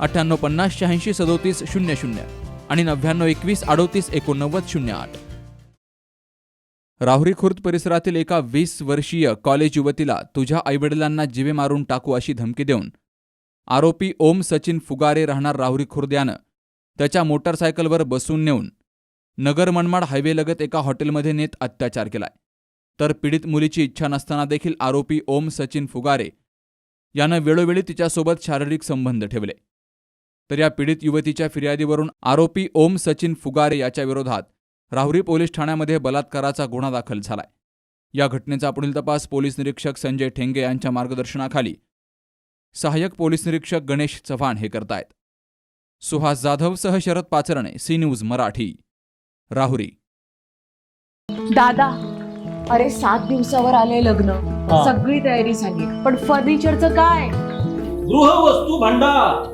अठ्ठ्याण्णव पन्नास शहाऐंशी सदोतीस शून्य शून्य आणि नव्याण्णव एकवीस अडोतीस एकोणनव्वद शून्य आठ. राहुरी खुर्द परिसरातील एका वीस वर्षीय कॉलेज युवतीला तुझ्या आईवडिलांना जिवे मारून टाकू अशी धमकी देऊन आरोपी ओम सचिन फुगारे राहणार राहुरी खुर्द यानं त्याच्या मोटारसायकलवर बसून नेऊन नगर मनमाड हायवेलगत एका हॉटेलमध्ये नेत अत्याचार केलाय. तर पीडित मुलीची इच्छा नसताना देखील आरोपी ओम सचिन फुगारे यानं वेळोवेळी तिच्यासोबत शारीरिक संबंध ठेवले. तर या पीडित युवतीच्या फिर्यादीवरून आरोपी ओम सचिन फुगारे याच्या विरोधात राहुरी पोलीस ठाण्यामध्ये बलात्काराचा गुन्हा दाखल झालाय. या घटनेचा पुढील तपास पोलीस निरीक्षक संजय ठेंगे यांच्या मार्गदर्शनाखाली सहाय्यक पोलीस निरीक्षक गणेश चव्हाण हे करतायत. सुहास जाधवसह शरद पाचरणे सी न्यूज मराठी राहुरी. दादा अरे सात दिवसावर आले लग्न. सगळी तयारी झाली. पण फर्निचरचं काय? गृहवस्तू भांडार.